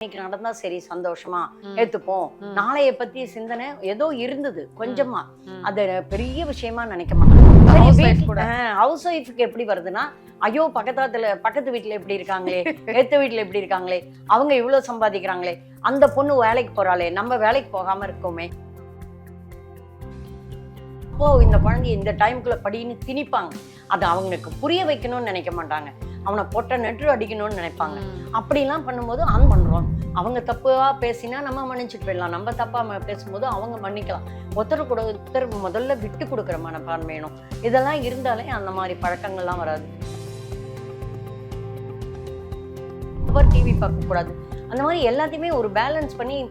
இன்னைக்கு நடந்தா சரி சந்தோஷமா. ஏத்துப்போம். நாளைய பத்தி சிந்தனை ஏதோ இருந்தது கொஞ்சமா. அது பெரிய விஷயமா நினைக்க கூட. ஹவுஸ் ஒய்ஃப்க்கு எப்படி வருதுன்னா ஐயோ பக்கத்தாத்துல பக்கத்து வீட்டுல எப்படி இருக்காங்களே ஏத்த வீட்டுல எப்படி இருக்காங்களே அவங்க இவ்வளவு சம்பாதிக்கிறாங்களே அந்த பொண்ணு வேலைக்கு போறாளே நம்ம வேலைக்கு போகாம இருக்கோமே அப்போ இந்த குழந்தைய இந்த டைம்குள்ள படின்னு திணிப்பாங்க அது அவங்களுக்கு புரிய வைக்கணும்னு நினைக்க மாட்டாங்க அவனை பொட்டை நெட்டு அடிக்கணும்னு நினைப்பாங்க. அப்படிலாம் பண்ணும்போது ஆன் பண்றோம். அவங்க தப்பா பேசினா நம்ம மன்னிச்சுட்டு போயிடலாம். நம்ம தப்பா ம- பேசும்போது அவங்க மன்னிக்கலாம். ஒருத்தர் கூட ஒருத்தர் முதல்ல விட்டு கொடுக்குற மனப்பான்மை வேணும். இதெல்லாம் இருந்தாலே அந்த மாதிரி பழக்கங்கள்லாம் வராது. ஓவர் டிவி பார்க்கக்கூடாது அந்த மாதிரி எல்லாத்தையுமே ஒரு பேலன்ஸ் பண்ணி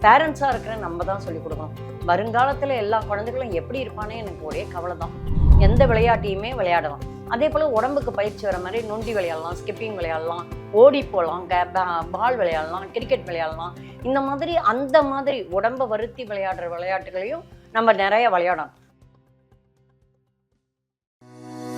பேரண்ட்ஸாக இருக்கிற நம்ம தான் சொல்லி கொடுக்கணும். வருங்காலத்தில் எல்லா குழந்தைகளும் எப்படி இருப்பானே எனக்கு ஒரே கவலை தான் எந்த விளையாட்டையுமே விளையாடலாம். அதே போல் உடம்புக்கு பயிற்சி வர மாதிரி நொண்டி விளையாடலாம் ஸ்கிப்பிங் விளையாடலாம் ஓடி போகலாம் பால் விளையாடலாம் கிரிக்கெட் விளையாடலாம். இந்த மாதிரி அந்த மாதிரி உடம்பை வருத்தி விளையாடுற விளையாட்டுகளையும் நம்ம நிறைய விளையாடணும்.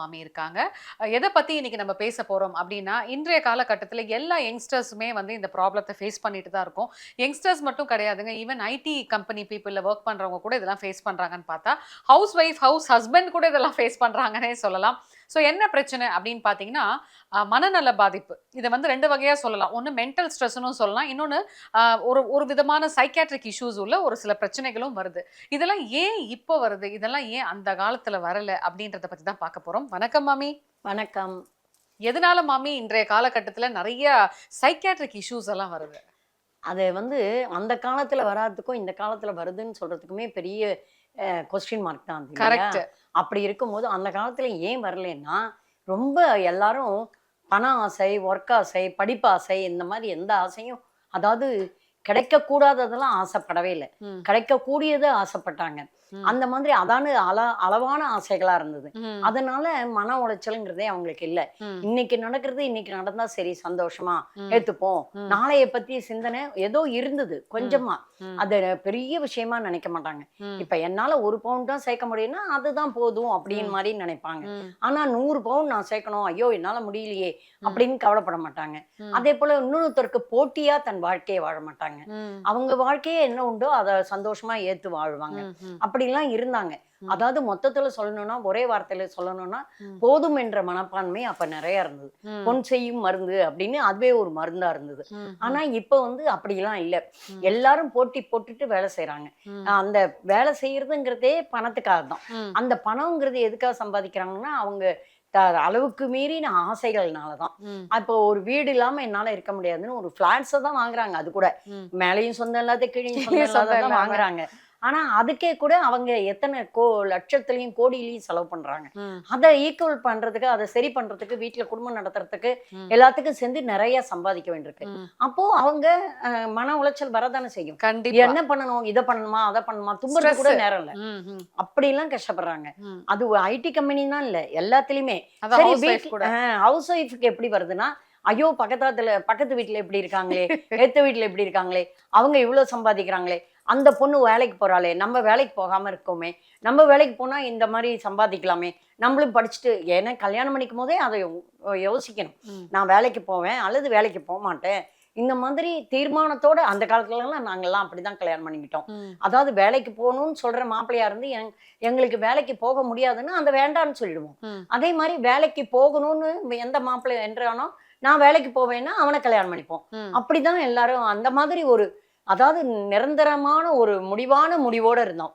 மாமி இருக்காங்க. எதை பத்தி இன்னைக்கு நம்ம பேச போறோம் அப்படின்னா இன்றைய காலகட்டத்தில் எல்லா யங்ஸ்டர்ஸுமே வந்து இந்த ப்ராப்ளத்தை ஃபேஸ் பண்ணிட்டு தான் இருக்கும். யங்ஸ்டர்ஸ் மட்டும் கிடையாதுங்க ஈவன் ஐடி கம்பெனி பீப்புளில் ஒர்க் பண்றவங்க கூட இதெல்லாம் ஃபேஸ் பண்றாங்கன்னு பார்த்தா ஹவுஸ் ஒய்ஃப் ஹவுஸ் ஹஸ்பண்ட் கூட இதெல்லாம் ஃபேஸ் பண்றாங்கன்னே சொல்லலாம். ஸோ என்ன பிரச்சனை அப்படின்னு பார்த்தீங்கன்னா மனநல பாதிப்பு. இதை வந்து ரெண்டு வகையா சொல்லலாம். ஒன்று மென்டல் ஸ்ட்ரெஸ்னும் சொல்லலாம். இன்னொன்று ஒரு ஒரு விதமான சைக்காட்ரிக் இஷ்யூஸ் உள்ள ஒரு சில பிரச்சனைகளும் வருது. இதெல்லாம் ஏன் இப்போ வருது? இதெல்லாம் ஏன் அந்த காலத்துல வரல? அப்படின்றத பத்தி தான் பார்க்க போறோம். வணக்கம் மாமி. வணக்கம். எதனால மாமி இன்றைய காலகட்டத்துல நிறைய சைக்காட்ரிக் இஷ்யூஸ் எல்லாம் வருது? அது வந்து அந்த காலத்துல வராததுக்கும் இந்த காலத்துல வருதுன்னு சொல்றதுக்குமே பெரிய கொஸ்டின் மார்க் தான்? கரெக்ட் அப்படி இருக்கும்போது அந்த காலத்துல ஏன் வரலைன்னா ரொம்ப எல்லாரும் பண ஆசை ஒர்க் ஆசை படிப்பு ஆசை இந்த மாதிரி எந்த ஆசையும் அதாவது கிடைக்கக்கூடாததெல்லாம் ஆசைப்படவே இல்லை. கிடைக்கக்கூடியதை ஆசைப்பட்டாங்க. அந்த மாதிரி அதான அள அளவான ஆசைகளா இருந்தது. அதனால மன உளைச்சலுங்கிறதே அவங்களுக்கு இல்ல. இன்னைக்கு நடக்கிறது இன்னைக்கு நடந்தா சரி சந்தோஷமா ஏத்துப்போம். நாளைய பத்தி சிந்தனை ஏதோ இருந்தது கொஞ்சமா. அது பெரிய விஷயமா நினைக்க மாட்டாங்க. இப்ப என்னால ஒரு பவுன் தான் சேர்க்க முடியும்னா அதுதான் போதும் அப்படின்னு மாதிரி நினைப்பாங்க. ஆனா நூறு பவுன் நான் சேர்க்கணும் ஐயோ என்னால முடியலையே அப்படின்னு கவலைப்பட மாட்டாங்க. அதே போல இன்னொருத்தருக்கு போட்டியா தன் வாழ்க்கையை வாழ மாட்டாங்க. அவங்க வாழ்க்கையே என்ன உண்டோ அதை சந்தோஷமா ஏத்து வாழ்வாங்க. அப்படிலாம் இருந்தாங்க. அதாவது மொத்தத்துல சொல்லணும்னா ஒரே வார்த்தையில சொல்லணும்னா. போதும் என்ற மனப்பான்மை அப்ப நிறைய இருந்தது. பொன் செய்யும் மருந்து அப்படின்னு அதுவே ஒரு மருந்தா இருந்தது. ஆனா இப்ப வந்து அப்படிலாம் இல்ல. எல்லாரும் போட்டி போட்டுட்டு வேலை செய்யறாங்க அந்த வேலை செய்யறதுங்கிறதே பணத்துக்காக தான். அந்த பணம்ங்கிறது எதுக்காக சம்பாதிக்கிறாங்கன்னா அவங்க அளவுக்கு மீறின ஆசைகள்னால தான். இப்போ ஒரு வீடு இல்லாம என்னால இருக்க முடியாதுன்னு ஒரு பிளாட்ஸை தான் வாங்குறாங்க. அது கூட மேலையும் சொந்தம் இல்லாத கீழே. வாங்குறாங்க. ஆனா அதுக்கே கூட அவங்க எத்தனை கோ லட்சத்துலயும் கோடியிலையும் செலவு பண்றாங்க. அதை ஈக்குவல் பண்றதுக்கு அதை சரி பண்றதுக்கு வீட்டுல குடும்பம் நடத்துறதுக்கு. எல்லாத்துக்கும் சேர்ந்து நிறைய சம்பாதிக்க வேண்டியிருக்கு. அப்போ அவங்க மன உளைச்சல் வரதானே செய்யும். கண்டிப்பா. என்ன பண்ணணும்? இதை பண்ணணுமா? அதை பண்ணணுமா? தும்புறது கூட. நேரம் இல்ல. ம், ம், அப்படிலாம் கஷ்டப்படுறாங்க. அது ஐடி கம்பெனி தான் இல்ல எல்லாத்துலயுமே. சரி ஹவுஸ் ஒய்ஃப்க்கு எப்படி வருதுன்னா ஐயோ பக்கத்தாத்துல பக்கத்து வீட்டுல எப்படி இருக்காங்களே? ஏத்த வீட்டுல எப்படி இருக்காங்களே? அவங்க இவ்வளவு சம்பாதிக்கிறாங்களே? அந்த பொண்ணு வேலைக்கு போறாளே நம்ம வேலைக்கு போகாம இருக்கோமே நம்ம வேலைக்கு போனா இந்த மாதிரி சம்பாதிக்கலாமே நம்மளும் படிச்சுட்டு ஏன்னா கல்யாணம் பண்ணிக்கும் போதே அதை யோசிக்கணும். நான் வேலைக்கு போவேன் அல்லது வேலைக்கு போக மாட்டேன் இந்த மாதிரி தீர்மானத்தோட அந்த காலத்துலலாம் நாங்கெல்லாம் அப்படிதான் கல்யாணம் பண்ணிக்கிட்டோம் அதாவது வேலைக்கு போகணும்னு சொல்ற மாப்பிள்ளையா இருந்து எங் எங்களுக்கு வேலைக்கு போக முடியாதுன்னா அந்த வேண்டான்னு சொல்லிடுவோம். அதே மாதிரி வேலைக்கு போகணும்னு எந்த மாப்பிள்ளை என்றானோ நான் வேலைக்கு போவேன்னா அவனை கல்யாணம் பண்ணிப்போம். அப்படிதான் எல்லாரும் அந்த மாதிரி ஒரு அதாவது நிரந்தரமான ஒரு முடிவான முடிவோட இருந்தோம்.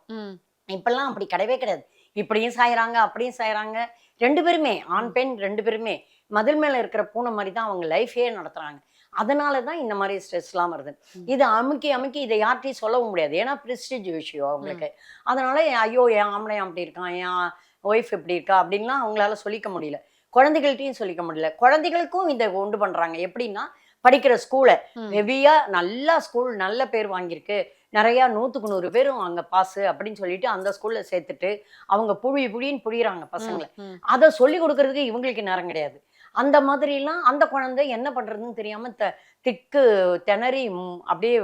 இப்பெல்லாம் அப்படி கிடையவே கிடையாது. இப்படியும் சாயறாங்க அப்படியும் சாயறாங்க. ரெண்டு பேருமே ஆண் பெண் ரெண்டு பேருமே மதில் மேல இருக்கிற பூனை மாதிரி தான் அவங்க லைஃபே நடத்துறாங்க. அதனால தான் இந்த மாதிரி ஸ்ட்ரெஸ்லாம் வருது. இது அமுக்கி அமுக்கி இதை யார்ட்டையும் சொல்லவும் முடியாது. ஏன்னா ப்ரெஸ்டீஜ் விஷயம் அவங்களுக்கு. அதனால ஐயோ என் ஆம்பளை அப்படி இருக்கான் என் ஒய்ஃப் இப்படி இருக்கா? அப்படின்லாம் அவங்களால சொல்லிக்க முடியல. குழந்தைகள்ட்டையும் சொல்லிக்க முடியல. குழந்தைகளுக்கும் இதை உண்டு பண்றாங்க. எப்படின்னா படிக்கிற ஸ்கூலை. ஹெவியா நல்லா ஸ்கூல் நல்ல பேர் வாங்கியிருக்கு நிறைய நூத்துக்கு நூறு பேரும் அங்க பாஸ் அப்படின்னு சொல்லிட்டு அந்த ஸ்கூல்ல சேர்த்துட்டு அவங்க புழி புழின்னு புழியறாங்க பசங்களை. அதை சொல்லி கொடுக்கறதுக்கு இவங்களுக்கு நேரம் கிடையாது அந்த மாதிரிலாம் அந்த குழந்தை என்ன பண்றதுன்னு தெரியாம த திக்கு திணறி அப்படியே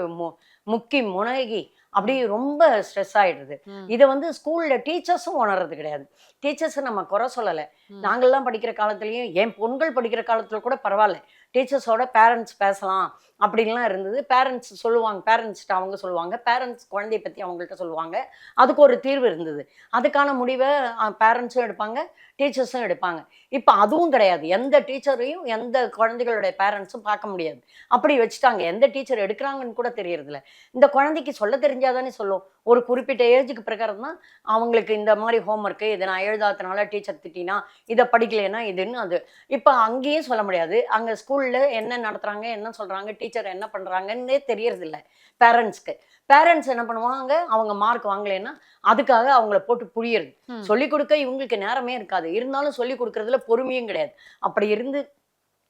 முக்கி முனகி அப்படியே ரொம்ப ஸ்ட்ரெஸ் ஆயிடுது. இதை வந்து ஸ்கூல்ல டீச்சர்ஸும் உணர்றது கிடையாது டீச்சர்ஸை நம்ம குறை சொல்லலை. நாங்கள்லாம் படிக்கிற காலத்துலயும் என் பொண்கள் படிக்கிற காலத்துல கூட பரவாயில்ல டீச்சர்ஸோட பேரண்ட்ஸ் பேசலாம். அப்படின்லாம் இருந்தது. பேரண்ட்ஸ் சொல்லுவாங்க பேரண்ட்ஸ்கிட்ட அவங்க சொல்லுவாங்க பேரண்ட்ஸ் குழந்தைய பற்றி அவங்கள்ட்ட சொல்லுவாங்க. அதுக்கு ஒரு தீர்வு இருந்தது. அதுக்கான முடிவை பேரண்ட்ஸும் எடுப்பாங்க டீச்சர்ஸும் எடுப்பாங்க. இப்போ அதுவும் கிடையாது. எந்த டீச்சரையும் எந்த குழந்தைகளுடைய பேரண்ட்ஸும் பார்க்க முடியாது. அப்படி வச்சுட்டாங்க. எந்த டீச்சர் எடுக்கிறாங்கன்னு கூட தெரியறதில்ல. இந்த குழந்தைக்கு சொல்ல தெரிஞ்சாதானே சொல்லும். ஒரு குறிப்பிட்ட ஏஜுக்கு பிரகாரம் தான் அவங்களுக்கு இந்த மாதிரி ஹோம்ஒர்க்கு இதை நான் எழுதாதனால டீச்சர் திட்டினா இதை படிக்கலைன்னா இதுன்னு அது. இப்போ அங்கேயும் சொல்ல முடியாது. அங்கே ஸ்கூலில் என்ன நடத்துகிறாங்க என்ன சொல்கிறாங்க டீச்சர் என்ன பண்ணுறாங்கன்னே தெரியறதில்ல. பேரண்ட்ஸ்க்கு. பேரண்ட்ஸ் என்ன பண்ணுவாங்க? அவங்க மார்க் வாங்கலைன்னா அதுக்காக அவங்கள போட்டு புழியறது. சொல்லிக் கொடுக்க இவங்களுக்கு நேரமே இருக்காது. இருந்தாலும் சொல்லிக் கொடுக்கறதுல பொறுமையும் கிடையாது. அப்படி இருந்து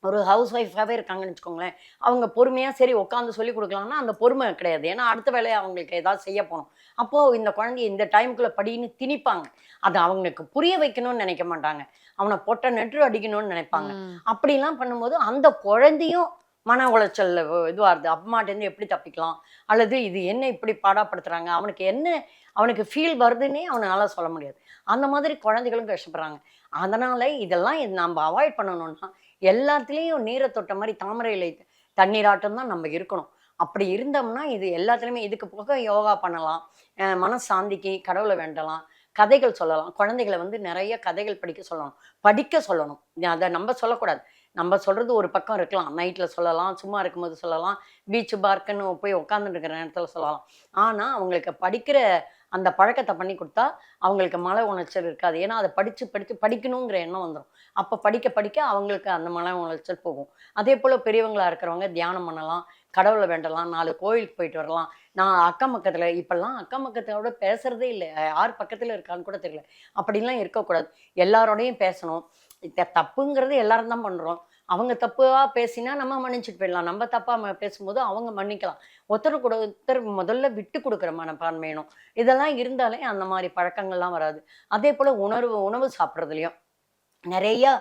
ஒரு ஹவுஸ் ஒய்ஃபாகவே இருக்காங்கன்னு வச்சுக்கோங்களேன். அவங்க பொறுமையாக சரி உட்காந்து சொல்லி கொடுக்கலாம்னா அந்த பொறுமை கிடையாது. ஏன்னா அடுத்த வேலையை அவங்களுக்கு ஏதாவது செய்ய போகணும் அப்போது இந்த குழந்தைய இந்த டைமுக்குள்ளே படின்னு திணிப்பாங்க. அது அவங்களுக்கு புரிய வைக்கணும்னு நினைக்க மாட்டாங்க. அவனை பொட்டை நெட்டு அடிக்கணும்னு நினைப்பாங்க. அப்படிலாம் பண்ணும்போது அந்த குழந்தையும் மன உளைச்சல்ல இதுவாகுது. அம்மாட்டேருந்து எப்படி தப்பிக்கலாம்? அல்லது இது என்ன இப்படி பாடாப்படுத்துகிறாங்க அவனுக்கு என்ன அவனுக்கு ஃபீல் வருதுன்னே அவனால் சொல்ல முடியாது. அந்த மாதிரி குழந்தைகளும் கஷ்டப்படுறாங்க. அதனால் இதெல்லாம் இது நம்ம அவாய்ட் பண்ணணும்னா எல்லாத்துலேயும் நீரை தொட்ட மாதிரி தாமரையில தண்ணீராட்டம் தான் நம்ம இருக்கணும். அப்படி இருந்தோம்னா இது எல்லாத்துலேயுமே இதுக்கு போக யோகா பண்ணலாம். மனசாந்திக்கு கடவுளை வேண்டலாம். கதைகள் சொல்லலாம். குழந்தைகளை வந்து நிறைய கதைகள் படிக்க சொல்லணும். படிக்க சொல்லணும். அதை நம்ம சொல்லக்கூடாது. நம்ம சொல்கிறது ஒரு பக்கம் இருக்கலாம். நைட்டில் சொல்லலாம் சும்மா இருக்கும்போது சொல்லலாம் பீச்சு பார்க்குன்னு போய் உட்காந்துட்டு நேரத்தில் சொல்லலாம். ஆனால் அவங்களுக்கு படிக்கிற அந்த பழக்கத்தை பண்ணி கொடுத்தா அவங்களுக்கு மன உளைச்சல் இருக்காது. ஏன்னா அதை படித்து படித்து படிக்கணுங்கிற எண்ணம் வந்துடும் அப்போ படிக்க படிக்க அவங்களுக்கு அந்த மன உளைச்சல் போகும். அதே போல் பெரியவங்களா இருக்கிறவங்க தியானம் பண்ணலாம் கடவுளை வேண்டலாம் நாலு கோயிலுக்கு போயிட்டு வரலாம். நான் அக்கம் பக்கத்தில் இப்போல்லாம் அக்கம் பக்கத்தோட பேசுறதே இல்லை. யார் பக்கத்தில் இருக்கான்னு கூட தெரியல. அப்படிலாம் இருக்கக்கூடாது. எல்லாரோடையும் பேசணும். தப்புங்கிறது எல்லாரும் தான் பண்ணுறோம் அவங்க தப்பாக பேசினா நம்ம மன்னிச்சுட்டு போயிடலாம். நம்ம தப்பாக பேசும்போது அவங்க மன்னிக்கலாம். ஒருத்தர் கூட ஒருத்தர் முதல்ல விட்டு கொடுக்குற மனப்பான்மையினும் இதெல்லாம் இருந்தாலே அந்த மாதிரி பழக்கங்கள்லாம் வராது. அதே போல் உணர்வு உணவு சாப்பிட்றதுலையும். நிறையா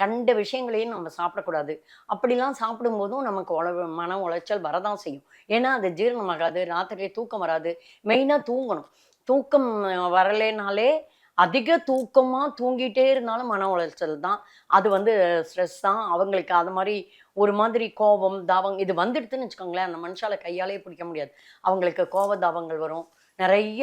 கண்ட விஷயங்களையும் நம்ம சாப்பிடக்கூடாது. அப்படிலாம் சாப்பிடும்போதும் நமக்கு உழவு மன உளைச்சல் வரதான் செய்யும். ஏன்னா அது ஜீரணமாகாது ராத்திரி தூக்கம் வராது. மெயினாக தூங்கணும். தூக்கம் வரலைனாலே அதிக தூக்கமாக தூங்கிட்டே இருந்தாலும் மன உளைச்சல் தான். அது வந்து ஸ்ட்ரெஸ் தான். அவங்களுக்கு அது மாதிரி ஒரு மாதிரி கோபம் தாவம் இது வந்துடுதுன்னு வச்சுக்கோங்களேன். அந்த மனுஷால கையாலே பிடிக்க முடியாது. அவங்களுக்கு கோப தாவங்கள் வரும். நிறைய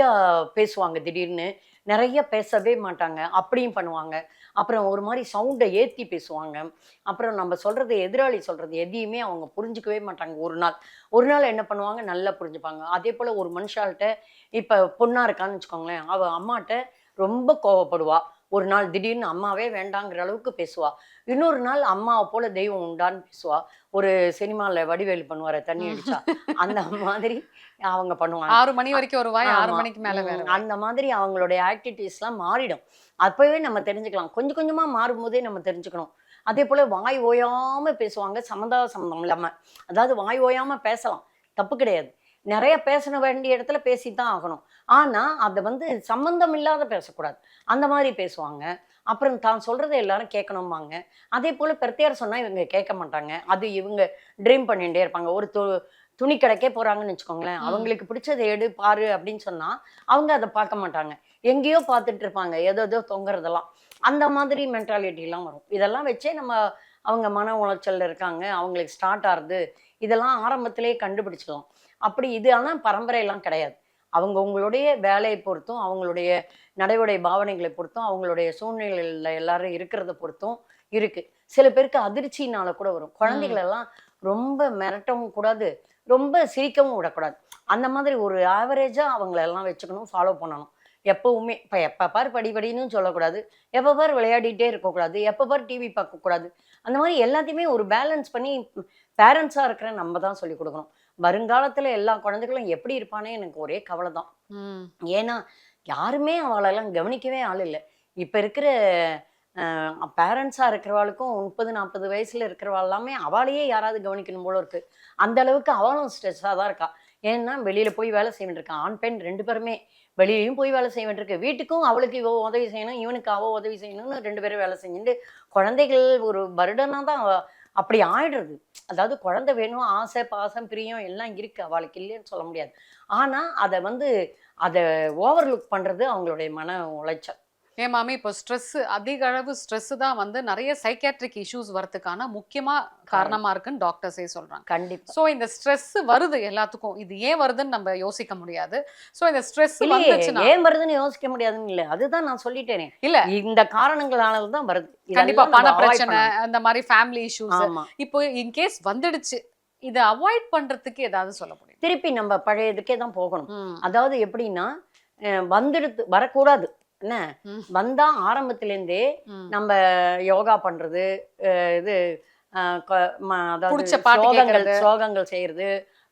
பேசுவாங்க திடீர்னு. நிறைய பேசவே மாட்டாங்க. அப்படியும் பண்ணுவாங்க. அப்புறம் ஒரு மாதிரி சவுண்டை ஏற்றி பேசுவாங்க. அப்புறம் நம்ம சொல்கிறது எதிராளி சொல்கிறது எதையுமே அவங்க புரிஞ்சுக்கவே மாட்டாங்க. ஒரு நாள். ஒரு நாள் என்ன பண்ணுவாங்க? நல்லா புரிஞ்சுப்பாங்க. அதே போல் ஒரு மனுஷால்கிட்ட இப்போ பொண்ணாக இருக்கான்னு வச்சுக்கோங்களேன். அவள் அம்மாட்ட ரொம்ப கோவப்படுவா. ஒரு நாள் திடீர்னு அம்மாவே வேண்டாங்கிற அளவுக்கு பேசுவா. இன்னொரு நாள் அம்மாவை போல தெய்வம் உண்டான்னு பேசுவா. ஒரு சினிமாவில் வடிவேலு பண்ணுவார தண்ணி அடிச்சா. அந்த மாதிரி அவங்க பண்ணுவாங்க. ஆறு மணி வரைக்கும் ஒரு வாய் ஆறு. மணிக்கு மேல. அந்த மாதிரி அவங்களுடைய ஆக்டிவிட்டீஸ்லாம் மாறிடும். அப்பவே நம்ம தெரிஞ்சுக்கலாம். கொஞ்சம் கொஞ்சமா மாறும்போதே நம்ம தெரிஞ்சுக்கணும். அதே போல வாய் ஓயாம பேசுவாங்க சம்மந்தா சம்மந்தம் இல்லாம. அதாவது வாய் ஓயாம பேசலாம். தப்பு கிடையாது. நிறைய பேச வேண்டிய இடத்துல பேசித்தான் ஆகணும். ஆனா அதை வந்து சம்பந்தம் இல்லாத பேசக்கூடாது. அந்த மாதிரி பேசுவாங்க. அப்புறம் தான் சொல்றதை எல்லாரும் கேட்கணும்பாங்க அதே போல பிரத்தியார் சொன்னா இவங்க கேட்க மாட்டாங்க. அது இவங்க ட்ரீம் பண்ணிட்டே இருப்பாங்க. ஒரு து துணி கடைக்கே போறாங்கன்னு வச்சுக்கோங்களேன். அவங்களுக்கு பிடிச்சதை எடு பாரு அப்படின்னு சொன்னா அவங்க அதை பார்க்க மாட்டாங்க. எங்கேயோ பார்த்துட்டு இருப்பாங்க. ஏதோ ஏதோ தொங்குறதெல்லாம். அந்த மாதிரி மென்டாலிட்டிலாம் வரும். இதெல்லாம் வச்சே நம்ம அவங்க மன உளைச்சல்ல இருக்காங்க. அவங்களுக்கு ஸ்டார்ட் ஆகுது. இதெல்லாம் ஆரம்பத்திலேயே கண்டுபிடிச்சிடலாம். அப்படி இது ஆனால் பரம்பரையெல்லாம் கிடையாது. அவங்க உங்களுடைய வேலையை பொறுத்தும் அவங்களுடைய நடைமுறை பாவனைகளை பொறுத்தும் அவங்களுடைய சூழ்நிலையில் எல்லாரும் இருக்கிறத பொறுத்தும் இருக்கு. சில பேருக்கு அதிர்ச்சினால கூட வரும். குழந்தைகள் எல்லாம் ரொம்ப மிரட்டவும் கூடாது. ரொம்ப சிரிக்கவும் விடக்கூடாது. அந்த மாதிரி ஒரு ஆவரேஜா அவங்கள எல்லாம் வச்சுக்கணும் ஃபாலோ பண்ணணும். எப்பவுமே இப்போ எப்போ பார் படி படின்னு சொல்லக்கூடாது. எப்போ பார் விளையாடிட்டே இருக்கக்கூடாது. எப்போ பார் டிவி பார்க்கக்கூடாது. அந்த மாதிரி எல்லாத்தையுமே ஒரு பேலன்ஸ் பண்ணி பேரண்ட்ஸாக இருக்கிற நம்ம தான் சொல்லி கொடுக்கணும். வருங்காலத்தில் எல்லா குழந்தைகளும் எப்படி இருப்பானே எனக்கு ஒரே கவலை தான். ஏன்னா யாருமே அவளெல்லாம் கவனிக்கவே ஆள் இல்லை. இப்போ இருக்கிற பேரண்ட்ஸாக இருக்கிறவாளுக்கும் முப்பது நாற்பது வயசில் இருக்கிறவாள் எல்லாமே அவளையே யாராவது கவனிக்கணும் போல இருக்கு. அந்த அளவுக்கு அவளும் ஸ்ட்ரெஸ்ஸாக தான் இருக்கா. ஏன்னா வெளியில் போய் வேலை செய்ய வேண்டியிருக்கான் ஆண் பெண் ரெண்டு பேருமே வெளியிலையும் போய் வேலை செய்ய வேண்டியிருக்கு வீட்டுக்கும் அவளுக்கு இவ உதவி செய்யணும் இவனுக்கு அவ உதவி செய்யணும்னு ரெண்டு பேரும் வேலை செஞ்சுட்டு குழந்தைகள் ஒரு பர்டனாக தான் அப்படி ஆயிடுறது. அதாவது குழந்தை வேணும் ஆசை பாசம் பிரியம் எல்லாம் இருக்கு. அவளுக்கு இல்லைன்னு சொல்ல முடியாது. ஆனால் அதை வந்து அதை ஓவர்லுக் பண்ணுறது அவங்களுடைய மன உளைச்சல். ஏன் மாமி இப்போ ஸ்ட்ரெஸ் அதிக அளவு ஸ்ட்ரெஸ் தான் வந்து நிறைய சைக்காட்ரிக் இஷ்யூஸ் வரதுக்கான முக்கியமா காரணமா இருக்குன்னு டாக்டர்ஸே சொல்றாங்க. கண்டிப்பா. சோ இந்த ஸ்ட்ரெஸ் வருது எல்லாத்துக்கும். இது ஏன் வருதுன்னு நம்ம யோசிக்க முடியாது. சோ இந்த ஸ்ட்ரெஸ் வந்துச்சுன்னா ஏன் வருதுன்னு யோசிக்க முடியாதுன்னு இல்லை. அதுதான் நான் சொல்லிட்டேனே. இல்ல. இந்த காரணங்களால தான் வருது. கண்டிப்பா இதெல்லாம் பண பிரச்சனை. அந்த மாதிரி ஃபேமிலி இஷ்யூஸ் இப்போ இன்கேஸ் வந்துடுச்சு இதை அவாய்ட் பண்றதுக்கு ஏதாவது சொல்ல முடியும்? திருப்பி நம்ம பழையதுக்கே தான் போகணும். அதாவது எப்படின்னா வந்துடுத்து வரக்கூடாது. என்ன. வந்தா ஆரம்பத்திலேருந்தே. நம்ம யோகா பண்றது இது அதாவது சோகங்கள் கேக்குறது. சோகங்கள் செய்யறது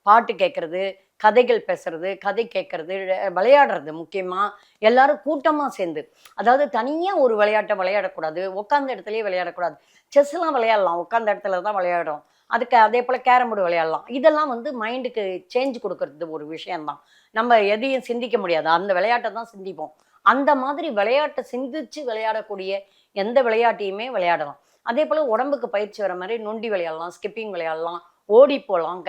பாட்டு கேட்கறது கதைகள் பேசுறது கதை கேட்கறது விளையாடுறது முக்கியமா. எல்லாரும் கூட்டமா சேர்ந்து. அதாவது தனியா ஒரு விளையாட்டை விளையாடக்கூடாது. உட்காந்த இடத்துலயே விளையாடக்கூடாது. செஸ் எல்லாம் விளையாடலாம். உட்காந்த இடத்துல தான் விளையாடும் அதுக்கு அதே போல கேரம் போர்டு விளையாடலாம். இதெல்லாம் வந்து மைண்டுக்கு சேஞ்ச் கொடுக்கறது ஒரு விஷயம்தான். நம்ம எதையும் சிந்திக்க முடியாது. அந்த விளையாட்டை தான் சிந்திப்போம். அந்த மாதிரி விளையாட்டை சிந்திச்சு விளையாடக்கூடிய எந்த விளையாட்டையுமே விளையாடலாம். அதே போல் உடம்புக்கு பயிற்சி வர மாதிரி நொண்டி விளையாடலாம் ஸ்கிப்பிங் விளையாடலாம் ஓடி போகலாம்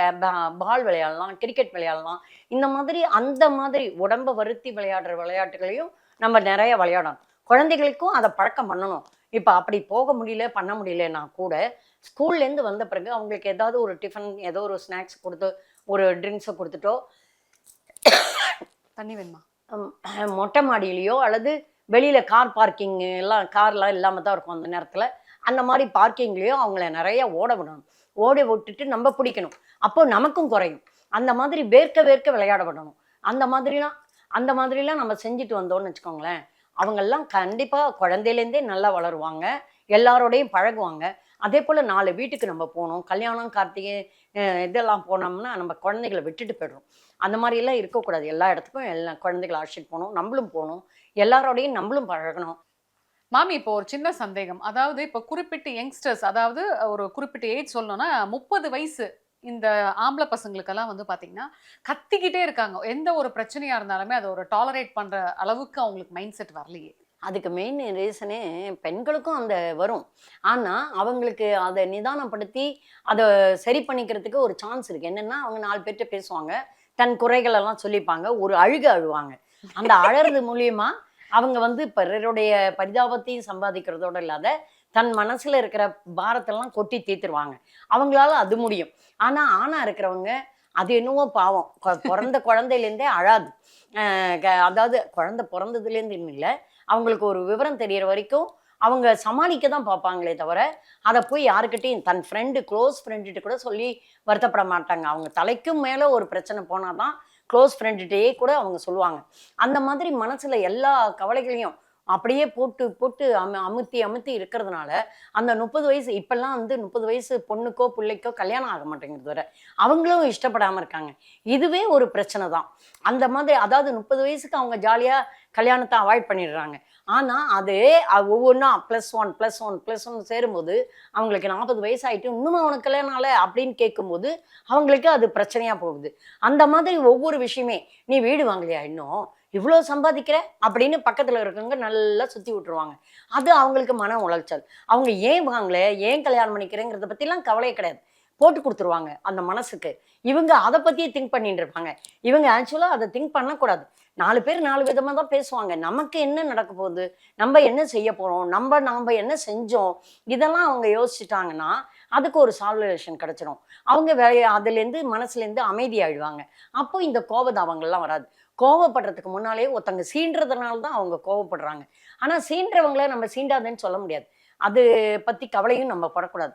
பால் விளையாடலாம் கிரிக்கெட் விளையாடலாம். இந்த மாதிரி அந்த மாதிரி உடம்பை வருத்தி விளையாடுற விளையாட்டுகளையும் நம்ம நிறைய விளையாடணும். குழந்தைகளுக்கும் அதை பழக்கம் பண்ணணும். இப்போ அப்படி போக முடியல பண்ண முடியலன்னா கூட ஸ்கூல்லேருந்து வந்த பிறகு அவங்களுக்கு ஏதாவது ஒரு டிஃபன் ஏதோ ஒரு ஸ்நாக்ஸ் கொடுத்து ஒரு ட்ரிங்க்ஸை கொடுத்துட்டோ தண்ணி வேணுமா? மொட்டை மாடியிலையோ அல்லது வெளியில் கார் பார்க்கிங் எல்லாம் கார்லாம் இல்லாமல் தான் இருக்கும் அந்த நேரத்தில். அந்த மாதிரி பார்க்கிங்லேயோ அவங்கள நிறைய ஓட விடணும். ஓட விட்டுட்டு நம்ம பிடிக்கணும். அப்போ நமக்கும் குறையும். அந்த மாதிரி வேர்க்க வேர்க்க விளையாட விடணும். அந்த மாதிரிலாம் அந்த மாதிரிலாம் நம்ம செஞ்சுட்டு வந்தோம்னு வச்சுக்கோங்களேன். அவங்கெல்லாம் கண்டிப்பாக குழந்தையிலேருந்தே நல்லா வளருவாங்க. எல்லாரோடையும் பழகுவாங்க. அதே போல் நாலு வீட்டுக்கு நம்ம போகணும். கல்யாணம் கார்த்திகை இதெல்லாம் போனோம்னா நம்ம குழந்தைகளை விட்டுட்டு போயிடுறோம். அந்த மாதிரியெல்லாம் இருக்கக்கூடாது. எல்லா இடத்துக்கும் எல்லா குழந்தைகளை அழைச்சிட்டு போகணும். நம்மளும் போகணும். எல்லாரோடையும் நம்மளும் பழகணும். மாமி இப்போ ஒரு சின்ன சந்தேகம். அதாவது இப்போ குறிப்பிட்ட யங்ஸ்டர்ஸ் அதாவது ஒரு குறிப்பிட்ட ஏஜ் சொல்லணும்னா முப்பது வயசு இந்த ஆம்பளை பசங்களுக்கெல்லாம் வந்து பார்த்தீங்கன்னா கத்திக்கிட்டே இருக்காங்க. எந்த ஒரு பிரச்சனையாக இருந்தாலுமே அதை ஒரு டாலரேட் பண்ணுற அளவுக்கு அவங்களுக்கு மைண்ட் செட் வரலையே. அதுக்கு மெயின் ரீசனே பெண்களுக்கும் அந்த வரும். ஆனால் அவங்களுக்கு அதை நிதானப்படுத்தி அதை சரி பண்ணிக்கிறதுக்கு ஒரு சான்ஸ் இருக்குது என்னென்னா அவங்க நாலு பேர்கிட்ட பேசுவாங்க. தன் குறைகள் எல்லாம் சொல்லிப்பாங்க. ஒரு அழுக அழுவாங்க. அந்த அழறது மூலியமா அவங்க வந்து பிறருடைய பரிதாபத்தையும் சம்பாதிக்கிறதோட இல்லாத தன் மனசுல இருக்கிற பாரத்தெல்லாம் கொட்டி தீர்த்துருவாங்க. அவங்களால அது முடியும். ஆனா ஆணா இருக்கிறவங்க அது என்னவோ பாவம். கொ- பிறந்த குழந்தையிலேருந்தே அழாது. க- அதாவது குழந்தை பிறந்ததுலேருந்து இல்லை. அவங்களுக்கு ஒரு விவரம் தெரியற வரைக்கும் அவங்க சமாளிக்க தான் பார்ப்பாங்களே தவிர அதை போய் யாருக்கிட்டையும் தன் ஃப்ரெண்டு க்ளோஸ் ஃப்ரெண்டுகிட்ட கூட சொல்லி வருத்தப்பட மாட்டாங்க. அவங்க தலைக்கும் மேலே ஒரு பிரச்சனை போனால் தான் க்ளோஸ் ஃப்ரெண்டுகிட்டயே கூட அவங்க சொல்லுவாங்க. அந்த மாதிரி மனசில் எல்லா கவலைகளையும் அப்படியே போட்டு போட்டு அமு அமுத்தி அமுத்தி இருக்கிறதுனால அந்த முப்பது வயசு இப்பெல்லாம் வந்து முப்பது வயசு பொண்ணுக்கோ பிள்ளைக்கோ கல்யாணம் ஆக மாட்டேங்கிறது வர அவங்களும் இஷ்டப்படாமல் இருக்காங்க. இதுவே ஒரு பிரச்சனை தான். அந்த மாதிரி அதாவது முப்பது வயசுக்கு அவங்க ஜாலியாக கல்யாணத்தை அவாய்ட் பண்ணிடுறாங்க. ஆனால் அது ஒவ்வொன்றா plus one plus one plus one சேரும்போது அவங்களுக்கு நாற்பது வயசு ஆகிட்டு இன்னும் அவனுக்கு கல்யாணம் ஆகலை அப்படின்னு கேட்கும்போது அவங்களுக்கு அது பிரச்சனையாக போகுது. அந்த மாதிரி ஒவ்வொரு விஷயமே நீ வீடு வாங்கலையா இன்னும்? இவ்வளோ சம்பாதிக்கிற? அப்படின்னு பக்கத்தில் இருக்கவங்க நல்லா சுற்றி விட்டுருவாங்க. அது அவங்களுக்கு மன உளைச்சல். அவங்க ஏன் வாங்கல? ஏன் கல்யாணம் பண்ணிக்கிறேங்கிறத பற்றிலாம் கவலையே கிடையாது. போட்டு கொடுத்துருவாங்க அந்த மனசுக்கு. இவங்க அதை பற்றியே திங்க் பண்ணிட்டு இருப்பாங்க. இவங்க ஆக்சுவலாக அதை திங்க் பண்ணக்கூடாது. நாலு பேர் நாலு விதமாக தான் பேசுவாங்க. நமக்கு என்ன நடக்க போகுது? நம்ம என்ன செய்ய போகிறோம் நம்ம நாம் என்ன செஞ்சோம்? இதெல்லாம் அவங்க யோசிச்சுட்டாங்கன்னா அதுக்கு ஒரு சால்வேஷன் கிடச்சிரும். அவங்க வே அதுலேருந்து மனசுலேருந்து அமைதியாயிடுவாங்க. அப்போ இந்த கோபதாபங்கள்லாம் வராது. கோவப்படுறதுக்கு முன்னாலே ஒருத்தங்க சீன்றதுனால தான் அவங்க கோவப்படுறாங்க. ஆனால் சீன்றவங்கள நம்ம சீண்டாதேன்னு சொல்ல முடியாது. அது பற்றி கவலையும் நம்ம படக்கூடாது.